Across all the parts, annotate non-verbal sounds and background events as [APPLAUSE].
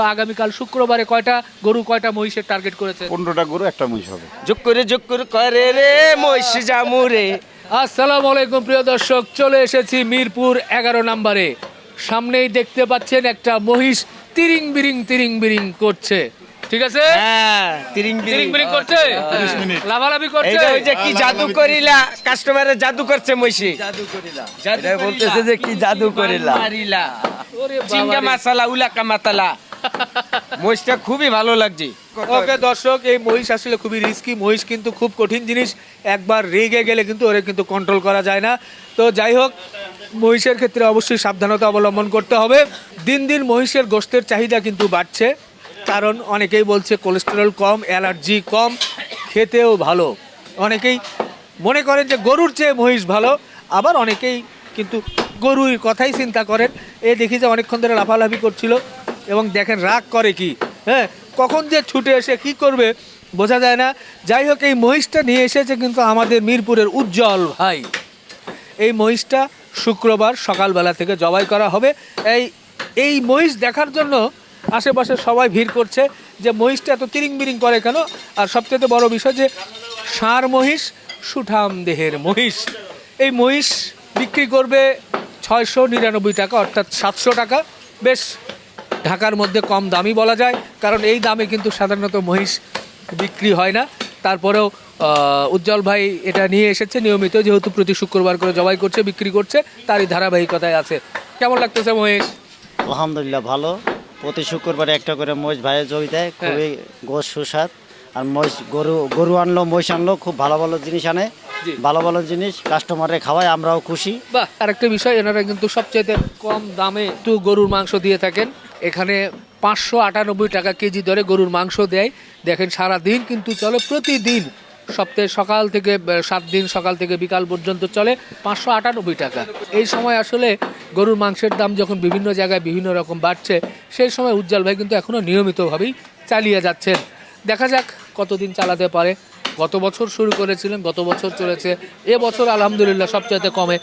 তো আগামীকাল শুক্রবারে কয়টা গরু কয়টা মহিষের টার্গেট করেছে পনেরোটা গরু একটা মহিষ হবে। যোগ করে যোগ করে করে রে মহিষ জামুরে আসসালামু আলাইকুম প্রিয় দর্শক চলে এসেছি মিরপুর এগারো নম্বরে। সামনেই দেখতে পাচ্ছেন একটা মহিষ তিরিং বিরিং তিরিং বিরিং করছে। ঠিক আছে? হ্যাঁ তিরিং তিরিং বিরিং করছে? লাভালাভি করছে? ওই যে কি জাদু করিলা কাস্টমারের জাদু করছে মহিষী। এটা বলতেছে যে কি জাদু করিলা। মারিলা। ওরে চিঙ্গা বাবারে। মাসালা উলাকা মাতালা মহিষটা খুবই ভালো লাগছে। ওকে দর্শক এই মহিষ আসলে খুবই রিস্কি মহিষ কিন্তু খুব কঠিন জিনিস। একবার রেগে গেলে কিন্তু ওরে কিন্তু কন্ট্রোল করা যায় না। তো যাই হোক মহিষের ক্ষেত্রে অবশ্যই সাবধানতা অবলম্বন করতে হবে। দিন দিন মহিষের গোষ্ঠের চাহিদা কিন্তু বাড়ছে। কারণ অনেকেই বলছে কোলেস্টেরল কম অ্যালার্জি কম খেতেও ভালো। অনেকেই মনে করেন যে গরুর চেয়ে মহিষ ভালো। আবার অনেকেই কিন্তু গরুর কথাই চিন্তা করেন। এ দেখি যে অনেকক্ষণ ধরে লাফালাফি করছিল। এবং দেখেন রাগ করে কি? হ্যাঁ কখন যে ছুটে এসে কি করবে বোঝা যায় না। যাই হোক, এই মহিষটা নিয়ে এসেছে কিন্তু আমাদের মিরপুরের উজ্জ্বল ভাই। এই মহিষটা শুক্রবার সকালবেলা থেকে জবাই করা হবে। এই এই মহিষ দেখার জন্য আশেপাশে সবাই ভিড় করছে যে মহিষটা এত তিরিং বিরিং করে কেন? আর সবচেয়ে বড় বিষয় যে ষাঁড় মহিষ, সুঠাম দেহের মহিষ। এই মহিষ বিক্রি করবে ছয়শো নিরানব্বই টাকা, অর্থাৎ সাতশো টাকা। বেশ ঢাকার মধ্যে কম দামি বলা যায় কারণ এই দামে কিন্তু সাধারণত মহিষ বিক্রি হয় না। তারপরেও উজ্জ্বল ভাই এটা নিয়ে এসেছে নিয়মিত যেহেতু প্রতি শুক্রবার করে জবাই করছে বিক্রি করছে তারই ধারাবাহিকতায় আছে। কেমন লাগতেছে মহেশ আলহামদুলিল্লাহ ভালো। প্রতি শুক্রবারে একটা করে মহিষ ভাইয়ের জমি দেয় খুবই গোস সুস্বাদ। আর মহিষ গরু গরু আনলো মহিষ আনলো খুব ভালো ভালো জিনিস আনে। ভালো ভালো জিনিস কাস্টমারে খাওয়ায় আমরাও খুশি। বা আরেকটা বিষয় এনারা কিন্তু সবচেয়ে কম দামে একটু গরুর মাংস দিয়ে থাকেন। এখানে পাঁচশো আটানব্বই টাকা কেজি দরে গরুর মাংস দেয়। দেখেন সারা দিন কিন্তু চলে প্রতিদিন সপ্তাহে সকাল থেকে সাত দিন সকাল থেকে বিকাল পর্যন্ত চলে পাঁচশো আটানব্বই টাকা। এই সময় আসলে গরুর মাংসের দাম যখন বিভিন্ন জায়গায় বিভিন্ন রকম বাড়ছে সেই সময় উজ্জ্বল ভাই কিন্তু এখনও নিয়মিতভাবেই চালিয়ে যাচ্ছেন। দেখা যাক কতদিন চালাতে পারে? গত বছর শুরু করেছিলেন গত বছর চলেছে এ বছর আলহামদুলিল্লাহ সবচাইতে কমে।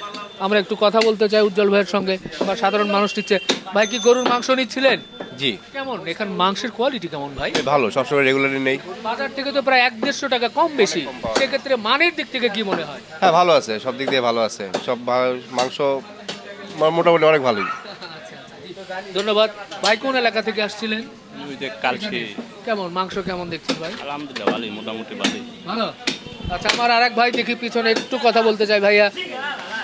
আমরা একটু কথা বলতে চাই উজ্জ্বল ভাইয়ের সঙ্গে বা সাধারণ মানুষ নিচ্ছে। ভাই কি গরুর মাংস নিচ্ছিলেন? জি। কেমন? এখান মাংসের কোয়ালিটি কেমন ভাই? ভালো সবসময় রেগুলারই নেই। বাজার থেকে তো প্রায় এক দেড়শো টাকা কম বেশি। সেক্ষেত্রে মানের দিক থেকে কি মনে হয়? হ্যাঁ ভালো আছে সব দিক দিয়ে ভালো আছে। সব মাংস মোটামুটি অনেক ভালোই। ধন্যবাদ। ভাই কোন এলাকা থেকে আসছিলেন? ওই যে কালকে কেমন? মাংস কেমন দেখছেন ভাই? আলহামদুলিল্লাহ ভালোই মোটামুটি ভালোই। ভালো? আচ্ছা আমার আর এক ভাই দেখি পিছনে একটু কথা বলতে চাই ভাইয়া।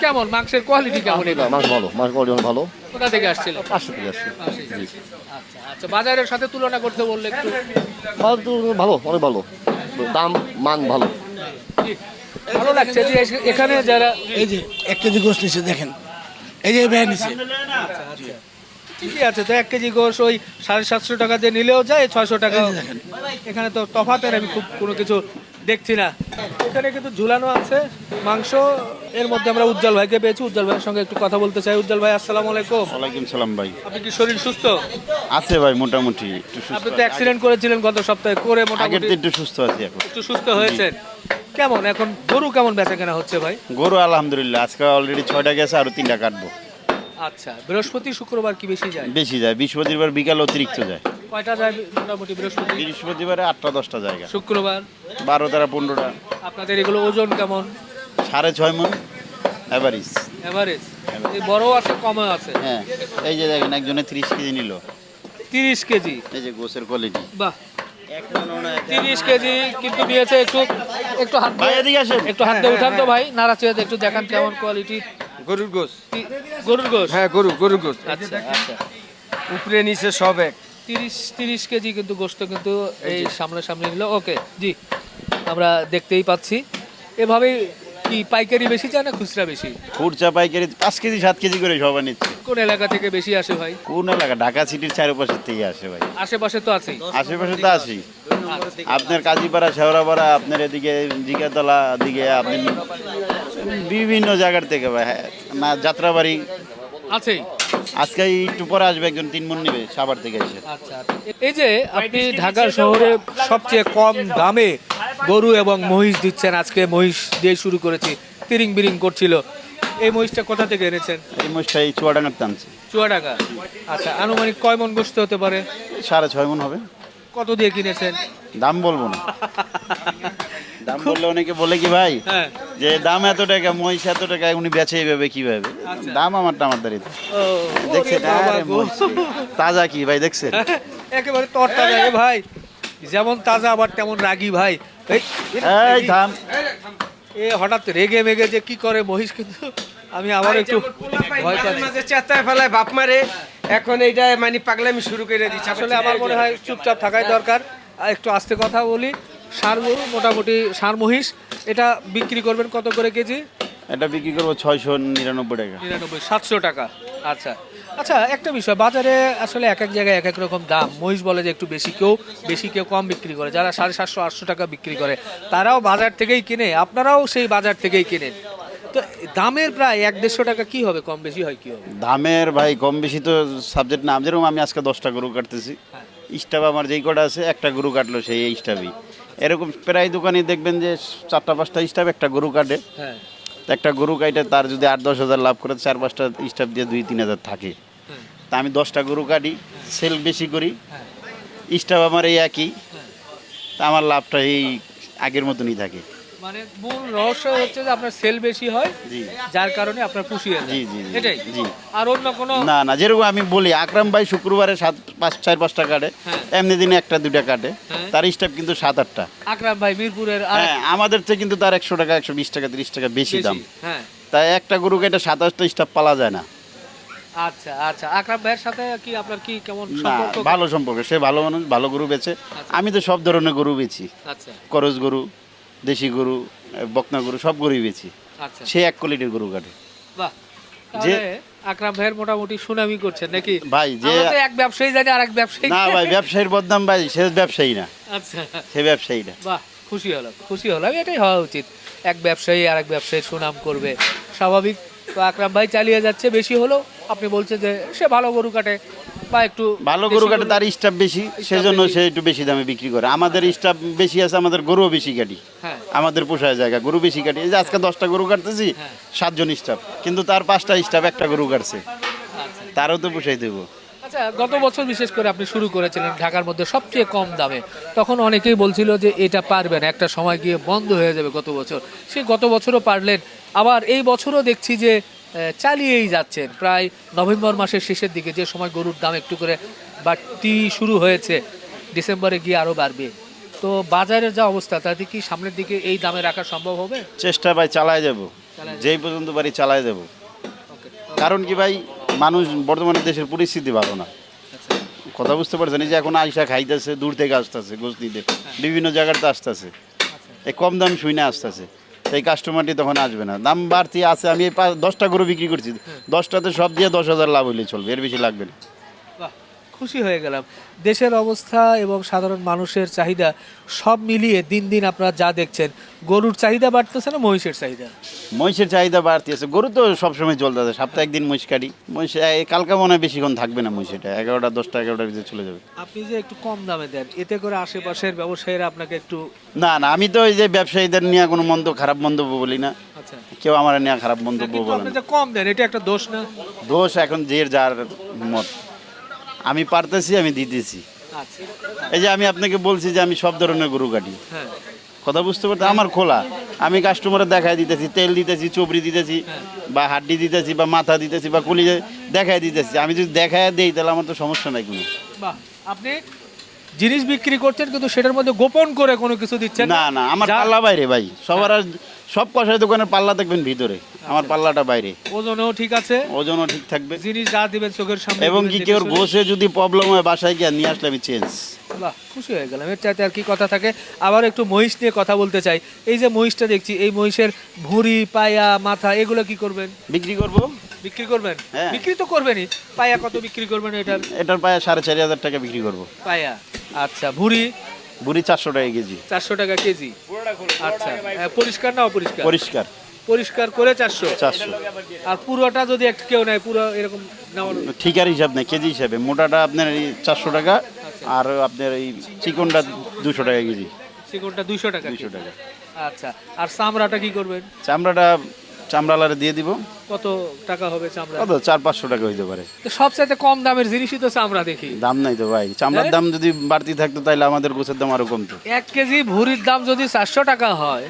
কেমন? মাংসের কোয়ালিটি কেমন এবার? মাছ ভালো মাছ কোয়ালিটি অনেক ভালো। কোথা থেকে আসছিলেন পাঁচশো থেকে আসছে। আচ্ছা আচ্ছা বাজারের সাথে তুলনা করতে বললে একটু। ভালো অনেক ভালো। দাম মান ভালো। ভালো লাগছে যে এখানে যারা এই যে এক কেজি গোস্ত নিচ্ছে দেখেন। এই যে ভ্যান নিচ্ছে ঠিকই আছে তো এক কেজি গোস ওই সাড়ে সাতশো টাকা দিয়ে নিলেও যায় ছয়শো টাকা এখানে তো তফাতের আমি খুব কোনো কিছু দেখছি না। এখানে কিন্তু ঝুলানো আছে মাংস এর মধ্যে আমরা উজ্জ্বল ভাইকে পেয়েছি। উজ্জ্বল ভাইয়ের সঙ্গে একটু কথা বলতে চাই। উজ্জ্বল ভাই আসসালামু আলাইকুম। ওয়ালাইকুম সালাম ভাই। আপনি কি শরীর সুস্থ? আছে ভাই মোটামুটি একটু সুস্থ আপনি তো অ্যাক্সিডেন্ট করেছিলেন গত সপ্তাহে করে মোটামুটি একটু সুস্থ আছি এখন। একটু সুস্থ হয়েছেন। কেমন এখন গরু কেমন বেচা কেনা হচ্ছে ভাই? গরু আলহামদুলিল্লাহ আজকে অলরেডি ছয়টা গেছে আরও তিনটা কাটবো। আচ্ছা বৃহস্পতি শুক্রবার কি বেশি যায়? বেশি যায় বৃহস্পতিবার বিকাল অতিরিক্ত যায়। কয়টা যায় মোটামুটি বৃহস্পতি? বৃহস্পতিবারে আটটা দশটা জায়গা। শুক্রবার? বারো তেরো পনেরোটা। আপনাদের এগুলো ওজন কেমন? সাড়ে ছয় মন অ্যাভারেজ এভারেজ এই বড় আছে কমও আছে? হ্যাঁ এই যে দেখেন একজনে ত্রিশ কেজি নিল। তিরিশ কেজি? এই যে গোসের কোয়ালিটি। বাহ। তিরিশ কেজি কিন্তু নিয়েছে একটু একটু হাত ভাই দিয়ে এদিকে একটু হাত দিয়ে উঠান তো ভাই নাড়াচড়ে একটু দেখান কেমন কোয়ালিটি গরুর গোস গরুর গোশ? হ্যাঁ গরু গরুর গোস আচ্ছা আচ্ছা। উপরে নিচে সব এক। তিরিশ তিরিশ কেজি কিন্তু গোস্ত কিন্তু এই সামনাসামনি নিল ওকে জি। আমরা দেখতেই পাচ্ছি। এভাবেই কি পাইকারি বেশি চায় না খুচরা বেশি? খুরচা পাইকারি পাঁচ কেজি সাত কেজি করে সবাই নিচ্ছে কোন এলাকা থেকে বেশি আসে ভাই? কোন এলাকা? ঢাকা সিটির চারপাশের থেকে আসে ভাই। আশেপাশে তো আছেই। আশেপাশে তো আসি আপনার কাজীপাড়া শেওড়াপাড়া আপনার এদিকে জিগাতলা দিকে আপনি বিভিন্ন জায়গার থেকে হ্যাঁ, না যাত্রাবাড়ি। আছেই। আজকে একটু পরে আসবে একজন তিন মন নেবে সাবার থেকে এসে। আচ্ছা এই যে আপনি ঢাকা শহরে সবচেয়ে কম দামে গরু এবং মহিষ দিচ্ছেন আজকে মহিষ দিয়ে শুরু করেছি তিরিং বিরিং করছিল। এই মহিষটা কোথা থেকে এনেছেন? এই মহিষটা এই চুয়াডাঙ্গার টানছে চুয়াডাঙ্গা। আচ্ছা আনুমানিক কয় মন গোস্ত হতে পারে? সাড়ে ছয় মন হবে। কত দিয়ে কিনেছেন? দাম বলব না। দাম বললে অনেকে বলে কি ভাই হ্যাঁ। যে দাম এত টাকা মহিষ এত টাকা উনি বেচে এইভাবে কীভাবে? আচ্ছা। দাম আমারটা আমার দাঁড়িয়ে ও, দেখছেন। তাজা কি ভাই দেখছেন? [LAUGHS] একেবারে তরতাজা রে ভাই। যেমন তাজা আবার তেমন রাগি ভাই। এই, এই থাম। এ হঠাৎ রেগে মেগে যে কি করে মহিষ কিন্তু আমি আবার একটু ভয় পাচ্ছি। মাঝে চেতায় ফেলায় বাপ মারে। এখন এইটা মানে পাগলামি শুরু করে দিচ্ছি। আসলে আমার মনে হয় চুপচাপ থাকাই দরকার। আর একটু আস্তে কথা বলি সার গরু মোটামুটি সার মহিষ এটা বিক্রি করবেন কত করে কেজি? এটা বিক্রি করব ছয়শো নিরানব্বই টাকা। নিরানব্বই সাতশো টাকা। আচ্ছা। আচ্ছা একটা বিষয় বাজারে আসলে এক এক জায়গায় এক এক রকম দাম। মহিষ বলে যে একটু বেশি কেউ বেশি কেউ কম বিক্রি করে। যারা সাড়ে সাতশো আটশো টাকা বিক্রি করে তারাও বাজার থেকেই কিনে। আপনারাও সেই বাজার থেকেই কেনেন। তো দামের প্রায় এক দেড়শো টাকা কি হবে? কম বেশি হয় কি হবে? দামের ভাই কম বেশি তো সাবজেক্ট না। যেরকম আমি আজকে দশটা গরু কাটতেছি। স্টাফ আমার যেই কটা আছে একটা গরু কাটলো সেই স্টাফই এরকম প্রায় দোকানে দেখবেন যে চারটা পাঁচটা স্টাফ একটা গরু কাটে। হ্যাঁ। একটা গরু কাটে তার যদি আট দশ হাজার লাভ করে চার পাঁচটা স্টাফ দিয়ে দুই তিন হাজার থাকে। হ্যাঁ। তা আমি দশটা গরু কাটি সেল বেশি করি। স্টাফ আমার এই একই। তা আমার লাভটা এই আগের মতনই থাকে। মানে মূল রহস্য হচ্ছে যে আপনার সেল বেশি হয় যার কারণে আপনার খুশি হয় জি, জি, এটাই। জি। আর অন্য কোনো না না যেরকম আমি বলি আকরাম ভাই শুক্রবারে সাত পাঁচ চার পাঁচটা কাটে হ্যাঁ। এমনি দিনে একটা দুটা কাটে। হ্যাঁ। তার স্টাফ কিন্তু সাত আটটা। আকরাম ভাই মিরপুরের হ্যাঁ আমাদের থেকে কিন্তু তার একশো টাকা একশো বিশ টাকা তিরিশ টাকা বেশি। দাম। হ্যাঁ। তাই একটা গরু কেটে সাতাশটা স্টাফ পালা যায় না। আচ্ছা আচ্ছা। আকরাম ভাইয়ের সাথে কি আপনার কি কেমন সম্পর্ক? ভালো সম্পর্ক। সে ভালো মানুষ ভালো গরু বেচে। আমি তো সব ধরনের গরু বেচি। আচ্ছা। করজ গরু দেশি গরু বকনা গরু সব গরুই বেচি। আচ্ছা। সে এক কোয়ালিটির গরু কাটে। বাহ যে- আকরাম ভাইয়ের মোটামুটি সুনামি করছেন নাকি? ভাই, যে- এক ব্যবসায়ী জানি আর এক ব্যবসায়ী। না ভাই ব্যবসায়ীর বদনাম ভাই সে ব্যবসায়ী না। আচ্ছা। সে ব্যবসায়ী না। বাহ খুশি হলাম খুশি হলাম এটাই হওয়া উচিত। এক ব্যবসায়ী আর এক ব্যবসায়ীর সুনাম করবে স্বাভাবিক। তো আকরাম ভাই চালিয়ে যাচ্ছে বেশি হলেও আপনি বলছেন যে সে ভালো গরু কাটে। বা একটু ভালো গরু কাটে তার স্টাফ বেশি সেজন্য। সে একটু বেশি দামে বিক্রি করে। আমাদের স্টাফ বেশি আছে আমাদের গরুও বেশি কাটি হ্যাঁ। আমাদের পোষায় জায়গা গরু বেশি কাটি এই যে আজকে দশটা গরু কাটতেছি হ্যাঁ। সাতজন স্টাফ। কিন্তু তার পাঁচটা স্টাফ একটা গরু কাটছে। আচ্ছা। তারও তো পোষাই দেবো। আচ্ছা গত বছর বিশেষ করে আপনি শুরু করেছিলেন ঢাকার মধ্যে সবচেয়ে কম দামে। তখন অনেকেই বলছিল যে এটা পারবেন একটা সময় গিয়ে বন্ধ হয়ে যাবে গত বছর। সে গত বছরও পারলেন। আবার এই বছরও দেখছি যে চালিয়েই যাচ্ছেন। প্রায় নভেম্বর মাসের শেষের দিকে যে সময় গরুর দাম একটু করে বাড়তি শুরু হয়েছে ডিসেম্বরে গিয়ে আরও বাড়বে। তো বাজারের যা অবস্থা তাতে কি সামনের দিকে এই দামে রাখা সম্ভব হবে? চেষ্টা ভাই চালায় যাব যেই পর্যন্ত বাড়ি চালায় ওকে। কারণ কি ভাই মানুষ বর্তমানে দেশের পরিস্থিতি ভালো না। আচ্ছা। কথা বুঝতে পারছেন? এই যে এখন আইসা খাইতেছে দূর থেকে আসতেছে গোস দিতে। বিভিন্ন জায়গাতে আসতেছে। এই কম দাম শুই না আসতেছে। এই কাস্টমারটি তখন আসবে না। দাম বাড়তি আছে আমি এই দশটা গরু বিক্রি করছি। দশটাতে সব দিয়ে দশ হাজার লাভ হইলে চলবে এর বেশি লাগবে না। খুশি হয়ে গেলাম। দেশের অবস্থা এবং সাধারণ মানুষের চাহিদা সব মিলিয়ে দিন দিন আপনারা যা দেখছেন গরুর চাহিদা বাড়তেছে না মহিষের চাহিদা? মহিষের চাহিদা বাড়তি আছে গরু তো সবসময় চলতে আছে সপ্তাহে একদিন মহিষ কাটি। মহিষ এই কালকা মনে হয় বেশিক্ষণ থাকবে না মহিষটা এগারোটা দশটা এগারোটার ভিতরে চলে যাবে। আপনি যে একটু কম দামে দেন এতে করে আশেপাশের ব্যবসায়ীরা আপনাকে একটু না না আমি তো ওই যে ব্যবসায়ীদের নিয়ে কোনো মন্দ খারাপ মন্তব্য বলি না। আচ্ছা। কেউ আমার নিয়ে খারাপ মন্তব্য বলে কম দেন এটা একটা দোষ না? দোষ এখন যে যার মত। আমি পারতেছি আমি দিতেছি। আচ্ছা। এই যে আমি আপনাকে বলছি যে আমি সব ধরনের গরু কাটি। হ্যাঁ। কথা বুঝতে পারতে আমার খোলা। আমি কাস্টমারের দেখাই দিতেছি তেল দিতেছি চবড়ি দিতেছি বা হাড্ডি দিতেছি বা মাথা দিতেছি বা কুলি দেখাই দিতেছি। আমি যদি দেখাই দিই তাহলে আমার তো সমস্যা নাই কোনো। আপনি জিনিস বিক্রি করছেন কিন্তু সেটার মধ্যে গোপন করে কোনো কিছু দিচ্ছেন না? না আমার পাল্লা বাইরে ভাই। সবার আর সব কষাই দোকানের পাল্লা দেখবেন ভিতরে আমার পাল্লাটা বাইরে। ওজনও ঠিক আছে। ওজনও ঠিক থাকবে। জিনিস যা দিবেন চোখের সামনে এবং কি কেউ গোসে যদি প্রবলেম হয় বাসায় গিয়ে নিয়ে আসলে আমি চেঞ্জ বাহ খুশি হয়ে গেলাম। এর চাইতে আর কি কথা থাকে? আবার একটু মহিষ নিয়ে কথা বলতে চাই। এই যে মহিষটা দেখছি এই মহিষের ভুঁড়ি পায়া মাথা এগুলো কি করবেন? বিক্রি করব? বিক্রি করবেন? হ্যাঁ। বিক্রি তো করবেনই। পায়া কত বিক্রি করবেন এটার? এটার পায়া সাড়ে চারি হাজার টাকা বিক্রি করব। পায়া। আচ্ছা ভুঁড়ি বুড়ি চারশো টাকা কেজি। চারশো টাকা কেজি? আচ্ছা। পরিষ্কার না অপরিষ্কার? পরিষ্কার। পরিষ্কার করে চারশো? চারশো। আর পুরোটা যদি এক কেউ নেয় পুরো এরকম ঠিকার হিসাব নেই কেজি হিসাবে। মোটাটা আপনার এই চারশো টাকা আর আপনার এই চিকনটা দুশো টাকা কেজি। চিকনটা দুইশো টাকা দুশো টাকা। আচ্ছা। আর চামড়াটা কি করবেন? চামড়াটা চামড়ালারে দিয়ে দিব। কত টাকা হবে চামড়া? কত? চার পাঁচশো টাকা হইতে পারে। সবচাইতে কম দামের জিনিসই তো চামড়া দেখি। দাম নাই তো ভাই। চামড়ার হ্যাঁ? দাম যদি বাড়তি থাকতো তাহলে আমাদের গোছের দাম আরও কমতো। এক কেজি ভুরির দাম যদি চারশো টাকা হয়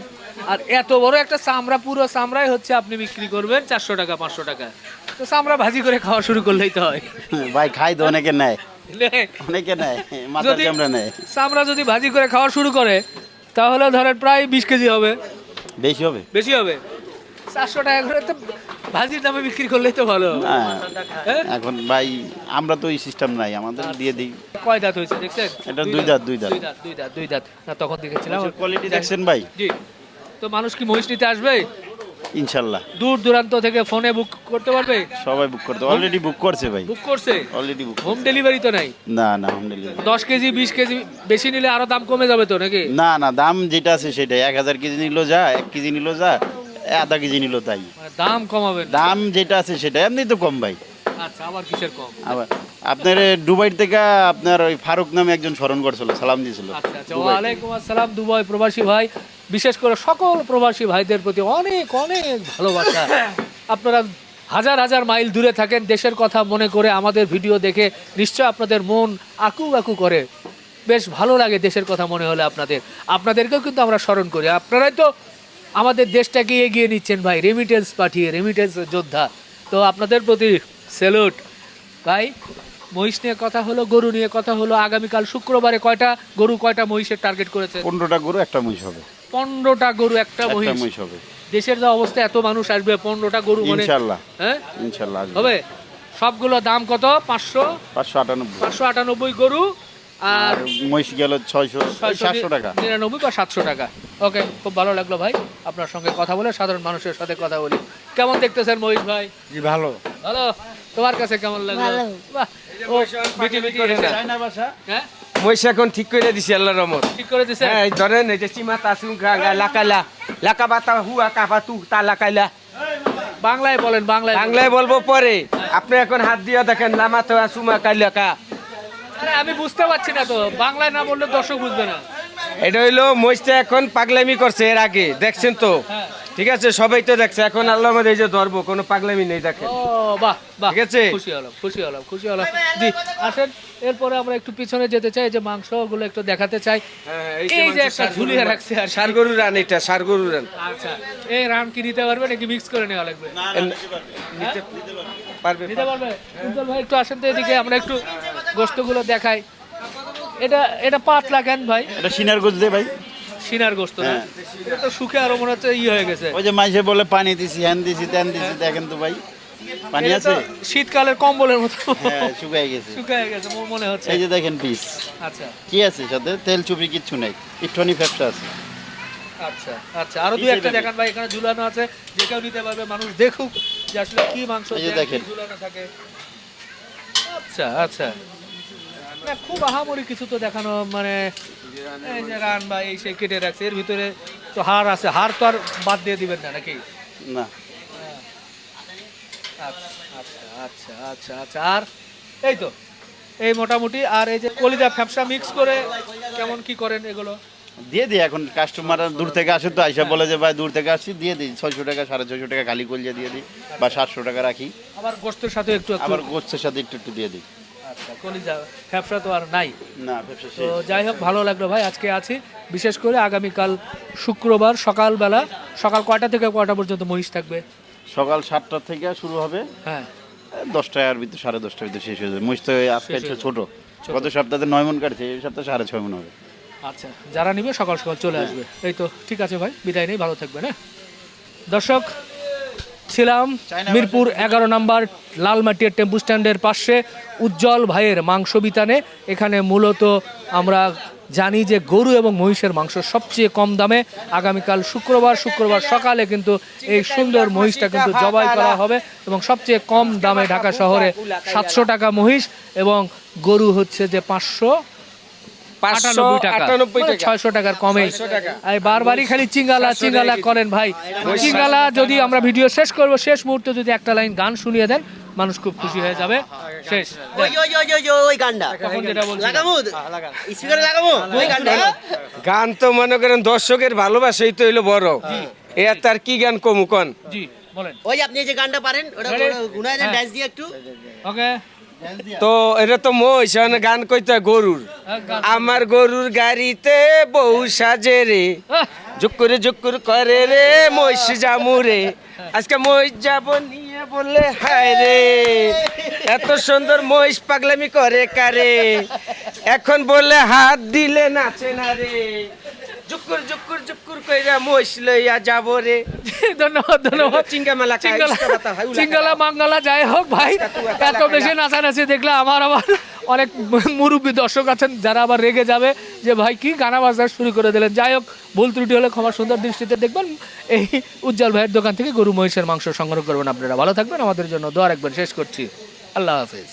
আর এত বড় একটা চামড়া পুরো চামড়াই হচ্ছে আপনি বিক্রি করবেন চারশো টাকা পাঁচশো টাকা। তো চামড়া ভাজি করে খাওয়া শুরু করলেই তো হয়। [LAUGHS] ভাই খাই তো অনেকে নেয়। অনেকে নেয় মাথার চামড়া নেয়। চামড়া যদি ভাজি করে খাওয়া শুরু করে তাহলে ধরেন প্রায় বিশ কেজি হবে। বেশি হবে? বেশি হবে? চারশো টাকা করে তো ভাজির দামে বিক্রি করলেই তো ভালো। হ্যাঁ? এখন ভাই আমরা তো এই সিস্টেম নাই আমাদের দিয়ে দিই। কয় দাঁত হয়েছে দেখছেন? এটা দুই দাঁত, দুই দাঁত। দুই দাঁত দুই দাঁত না তখন দেখেছিলাম। কোয়ালিটি দেখছেন ভাই। জি। তো মানুষ কি মহিষ নিতে আসবে? ইনশাল্লাহ। দূর দূরান্ত থেকে ফোনে বুক করতে পারবে? সবাই বুক করতে অলরেডি বুক করছে ভাই। বুক করছে? অলরেডি বুক হোম ডেলিভারি তো নাই? না না হোম ডেলিভারি দশ কেজি বিশ কেজি বেশি নিলে আরও দাম কমে যাবে তো নাকি? না না দাম যেটা আছে সেটাই। এক হাজার কেজি নিল যা এক কেজি নিল যা আধা কেজি নিল তাই। মানে দাম কমাবেন দাম যেটা আছে সেটা এমনি তো কম ভাই। আচ্ছা আবার কিসের কম? আবার আপনার দুবাই থেকে আপনার ওই ফারুক নামে একজন স্মরণ করছিল সালাম দিয়েছিল। আচ্ছা আচ্ছা ওয়ালাইকুম আসসালাম দুবাই প্রবাসী ভাই। বিশেষ করে সকল প্রবাসী ভাইদের প্রতি অনেক অনেক ভালোবাসা। আপনারা হাজার হাজার মাইল দূরে থাকেন দেশের কথা মনে করে আমাদের ভিডিও দেখে নিশ্চয় আপনাদের মন আকু আকু করে। বেশ ভালো লাগে দেশের কথা মনে হলে আপনাদের। আপনাদেরকেও কিন্তু আমরা স্মরণ করি। আপনারাই তো আমাদের দেশটাকে এগিয়ে নিচ্ছেন ভাই রেমিটেন্স পাঠিয়ে রেমিটেন্স যোদ্ধা। তো আপনাদের প্রতি স্যালুট ভাই মহিষ নিয়ে কথা হলো গরু নিয়ে কথা হলো আগামীকাল শুক্রবারে কয়টা গরু কয়টা মহিষের টার্গেট করেছে পনেরোটা গরু একটা মহিষ হবে। পনেরোটা গরু একটা মহিষ। হবে। দেশের যা অবস্থা এত মানুষ আসবে পনেরোটা গরু মানে ইনশাল্লাহ। হ্যাঁ? ইনশাল্লাহ হবে? সবগুলো দাম কত? পাঁচশো? পাঁচশো আটানব্বই। পাঁচশো আটানব্বই গরু আর মহিষ গেল ছয়শো ছয়শো সাতশো টাকা। নিরানব্বই বা সাতশো টাকা। ওকে খুব ভালো লাগল ভাই আপনার সঙ্গে কথা বলে সাধারণ মানুষের সাথে কথা বলি। কেমন দেখতেছেন মহিষ ভাই? জি ভালো। ভালো? তোমার কাছে কেমন লাগল? বাহ ও মিটি মিটি হেসে। হ্যাঁ? মহিষ এখন ঠিক করে দিছি আল্লাহ রহমত। ঠিক করে দিছে? হ্যাঁ এই ধরেন এই যে চিমা তাসু গাঙ্গা লাকালা। লাকা বাতা হুয়া কাপা তু তা লাকাইলা। বাংলায় বলেন বাংলায় বাংলায় বলব পরে। আপনি এখন হাত দিয়ে দেখেন লামা তো সুমা কাইলাকা আরে আমি বুঝতে পারছি না তো। বাংলায় না বললে দর্শক বুঝবে না। এটা হইল মহিষটা এখন পাগলামি করছে এর আগে দেখছেন তো? হ্যাঁ। ঠিক আছে সবাই তো দেখছে এখন আল্লাহ আমাদের এই যে ধরবো কোনো পাগলামি নেই দেখেন। ও বাহ বাহ ঠিক আছে? খুশি হলাম খুশি হলাম খুশি হলাম। জি আসেন এরপরে আমরা একটু পিছনে যেতে চাই যে মাংসগুলো একটু দেখাতে চাই। হ্যাঁ, এই যে একটা ঝুলিয়ে রাখছে আর সার গরু রান এটা সার গরু রান। আচ্ছা এই রান কি নিতে পারবে নাকি মিক্স করে নেওয়া লাগবে? নিতে পারবে। নিতে পারবে উজ্জ্বল ভাই একটু আসেন তো এদিকে আমরা একটু গোস্তগুলো দেখাই। এটা এটা পাতলা কেন ভাই। এটা সিনার গোছ দে ভাই। সিনার গোস্ত না হ্যাঁ। এটা তো শুকে আরও মনে হচ্ছে ই হয়ে গেছে। ওই যে মাইসে বলে পানি দিছি হ্যান দিছি ত্যান দিছি দেখেন তো ভাই। পানি আছে? শীতকালের কম্বলের মতো। হ্যাঁ শুকাই গেছে। শুকায় গেছে মনে হচ্ছে। এই যে দেখেন পিস। আচ্ছা। কি আছে সাথে? তেল চুপি কিচ্ছু নেই। একটুখানি ফ্যাপসা আছে। আচ্ছা আচ্ছা। আরও দুই একটা দেখেন। ভাই এখানে ঝুলানো আছে। যে কেউ নিতে পারবে মানুষ দেখুক যে আসলে কি মাংস এই যে দেখেন। ঝুলানো থাকে। আচ্ছা আচ্ছা। না, খুব আহামরি কিছু তো দেখানো মানে এই যে রান বা এই সে কেটে রাখছে এর ভিতরে তো হার আছে হার তো আর বাদ দিয়ে দিবেন না নাকি? না। আচ্ছা আচ্ছা আচ্ছা আচ্ছা আর এই তো এই মোটামুটি আর এই যে কলিজা ফ্যাপসা মিক্স করে কেমন কি করেন এগুলো? দিয়ে দিই এখন কাস্টমার দূর থেকে আসে তো আইসা বলে যে ভাই দূর থেকে আসছি দিয়ে দিই ছয়শো টাকা সাড়ে ছয়শো টাকা খালি কলিজা দিয়ে দিই বা সাতশো টাকা রাখি। আবার গোস্তের সাথে একটু একটু। আবার গোচ্ছের সাথে একটু একটু দিয়ে দিই। কলিজা ফ্যাপসা তো আর নাই। না তো যাই হোক ভালো লাগল ভাই আজকে আছি। বিশেষ করে আগামীকাল শুক্রবার সকালবেলা সকাল কয়টা থেকে কয়টা পর্যন্ত মহিষ থাকবে? সকাল সাতটা থেকে শুরু হবে। হ্যাঁ। দশটার ভিতরে সাড়ে দশটার ভিতরে শেষ হয়ে যাবে। মুজ তো আজকে হয়ে ছোট। গত সপ্তাহে নয় মন কাটছে এই সপ্তাহে সাড়ে ছয় মন হবে। আচ্ছা যারা নিবে সকাল সকাল চলে আসবে। এই তো ঠিক আছে ভাই বিদায় নেই ভালো থাকবে হ্যাঁ? দর্শক ছিলাম। মিরপুর এগারো নম্বর লালমাটিয়ার টেম্পু স্ট্যান্ডের পাশে উজ্জ্বল ভাইয়ের মাংস বিতানে। এখানে মূলত আমরা জানি যে গরু এবং মহিষের মাংস সবচেয়ে কম দামে। আগামীকাল শুক্রবার শুক্রবার সকালে কিন্তু এই সুন্দর মহিষটা কিন্তু জবাই করা হবে এবং সবচেয়ে কম দামে ঢাকা শহরে সাতশো টাকা মহিষ এবং গরু হচ্ছে যে পাঁচশো পাঁচশো আটানব্বই টাকা। আটানব্বই মানে ছয়শো টাকার কমে। 600 টাকা। এই বারবারই খালি চিঙ্গালা করেন ভাই। চিঙ্গালা যদি আমরা ভিডিও শেষ করব শেষ মুহূর্তে যদি একটা লাইন গান শুনিয়ে দেন মানুষ খুব খুশি হয়ে যাবে। শেষ। লাগামু ওই গানটা। গান তো মনে করেন দর্শকের ভালোবাসাই তো হইল বড়। এ তার কি গান কমু কন? জি বলেন। ওই আপনি যে গানটা পারেন ওটা Ready? হ্যাঁ। ডান্স দিয়ে একটু। ওকে তো এটা তো মহিষ গান কইতে হয় গরুর। আমার গরুর গাড়িতে বউ সাজে রে। জুকুর জুকুর করে রে মহিষ জামু রে। আজকে মহিষ যাব নিয়ে বললে হায় রে। এত সুন্দর মহিষ পাগলামি করে কারে। এখন বললে হাত দিলে নাচে না রে। জুকুর জুকুর জুকুর কইরা মহিষ লইয়া যাব রে। ধন্যবাদ ধন্যবাদ। চিঙ্গা মেলা চিঙ্গালা মাঙ্গালা যাই হোক ভাই এত বেশি নাচানাচি দেখলে আমার আবার অনেক মুরব্বী দর্শক আছেন যারা আবার রেগে যাবে যে ভাই কি গানা বাজনা শুরু করে দিলেন। যাই হোক ভুল ত্রুটি হলে ক্ষমা সুন্দর দৃষ্টিতে দেখবেন। এই উজ্জ্বল ভাইয়ের দোকান থেকে গরু মহিষের মাংস সংগ্রহ করবেন আপনারা। ভালো থাকবেন আমাদের জন্য দোয়া রাখবেন। শেষ করছি। আল্লাহ হাফেজ।